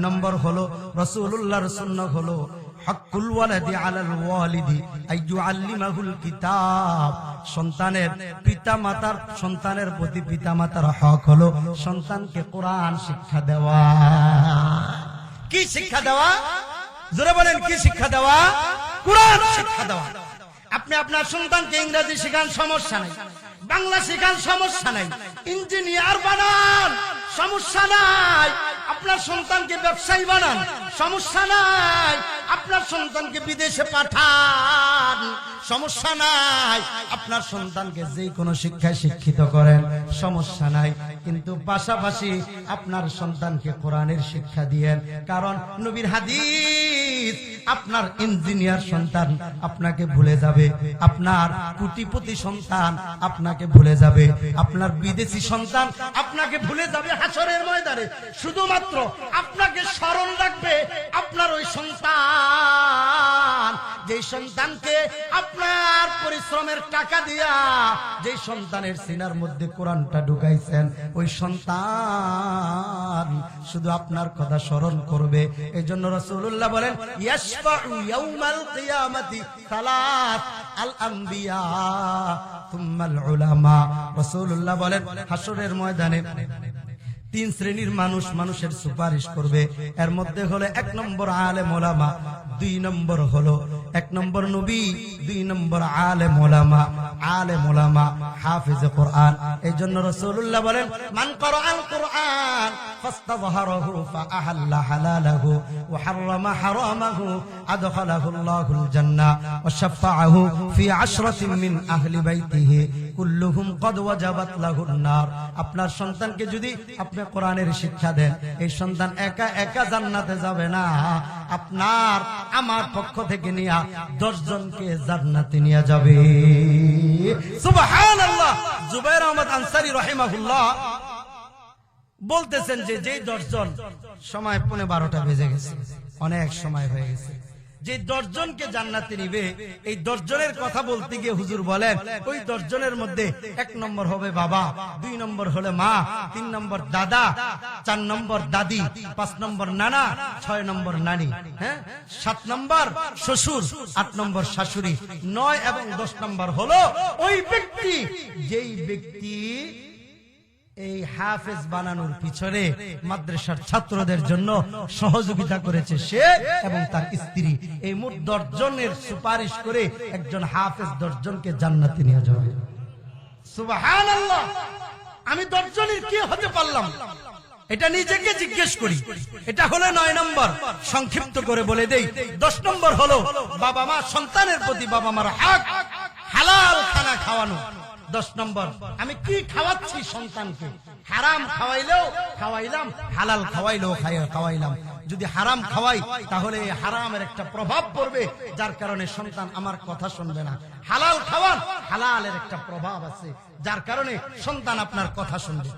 নম্বর হলো রসুল্লাহর সুন্নাহ হলো পিতা মাতার সন্তানের প্রতি পিতা মাতার হক হলো সন্তানকে শিক্ষা দেওয়া। কি শিক্ষা দেওয়া? জোরে কি শিক্ষা দেওয়া? শিক্ষা আপনি আপনার সন্তানকে ইংরেজি শেখান, সমস্যা নাই। বাংলা শেখান, সমস্যা নাই। ইঞ্জিনিয়ার বানান, সমস্যা নাই। আপনার সন্তানকে ব্যবসায়ী বানান। সমস্যা নাই। আপনার সন্তানকে বিদেশে পাঠান। সমস্যা নাই। আপনার সন্তানকে যে কোনো শিক্ষায় শিক্ষিত করেন, সমস্যা নাই। কিন্তু পাশাপাশি আপনার সন্তানকে কোরআনের শিক্ষা দিয়েন। কারণ নবীর হাদিস, আপনার ইঞ্জিনিয়ার সন্তান আপনাকে ভুলে যাবে। আপনার কোটিপতি সন্তান আপনাকে ভুলে যাবে। আপনার বিদেশি সন্তান আপনাকে ভুলে যাবে হাসরের ময়দানে। শুধুমাত্র আপনাকে স্মরণ রাখবে আপনার ওই সন্তান। যে সন্তানকে আপনার পরিশ্রমের টাকা দিয়া যে সন্তানের সিনার মধ্যে কোরআনটা ঢুকাইছেন, ওই সন্তান শুধু আপনার কথা স্মরণ করবে। এই জন্য রসুল্লাহ বলেন বলেন হাসরের ময়দানে তিন শ্রেণির মানুষ মানুষের সুপারিশ করবে। এর মধ্যে হলো এক নম্বর আলে মোলামা দুই নম্বর হলো এক নম্বর নবী, দুই নম্বর আলে মোলামা আলে মোলামা হাফিজ কোরআন এই জন্য রসুল্লাহ বলেন মান কর আল কোরআন فاستظهره فأحل حلاله وحرم حرامه أدخله الله الجنة وشفعه في عشرة من أهل بيته কুল্লুহুম কদ ওয়াজাবাত লাহুন নার আপনার সন্তানকে যদি আপনি কোরআনের শিক্ষা দেন এই সন্তান একা একা জান্নাতে যাবে না আপনার আমার পক্ষ থেকে নিয়ে দশ জনকে জান্নাতে নিয়ে যাবে। সুবহানাল্লাহ! আহমদ আনসারী রহিমাহুল্লাহ বলতেছেন যে যেই দশজন, সময় পনেরো বারোটা বেজে গেছে। অনেক সময় হয়ে গেছে। যে দশজনকে জান্নাতে নিবে, এই দশজনের কথা বলতে গিয়ে হুজুর বলেন, ওই দশজনের মধ্যে এক নম্বর হবে বাবা, দুই নম্বর হলে মা, তিন নম্বর দাদা, চার নম্বর দাদি, পাঁচ নম্বর নানা, ছয় নম্বর নানি হ্যাঁ? সাত নম্বর শ্বশুর, আট নম্বর শাশুড়ি, নয় এবং দশ নম্বর হলো ওই ব্যক্তি, যেই ব্যক্তি এই হাফেজ বানানোর পিছনে মাদ্রাসার ছাত্রদের জন্য সহযোগিতা করেছে সে এবং তার স্ত্রী। এই মোট দশজনের সুপারিশ করে একজন হাফেজ দশজনকে জান্নাতে নিয়ে যাবে সুবহানাল্লাহ! আমি দশজনের কি হতে পারলাম? এটা নিজেকে জিজ্ঞেস করি। এটা হলো নয় নম্বর। সংক্ষিপ্ত করে বলে দেই, দশ নম্বর হলো বাবা মা সন্তানের প্রতি বাবা মার হক। হালাল খানা খাওয়ানো। দশ নম্বর, আমি কি খাওয়াচ্ছি সন্তানকে? হারাম খাওয়াইলেও খাওয়াইলাম, হালাল খাওয়াইলেও খাওয়াইলাম। যদি হারাম খাওয়াই, তাহলে হারামের একটা প্রভাব পড়বে, যার কারণে সন্তান আমার কথা শুনবে না। হালাল খাওয়ান হালালের একটা প্রভাব আছে, যার কারণে সন্তান আপনার কথা শুনবে।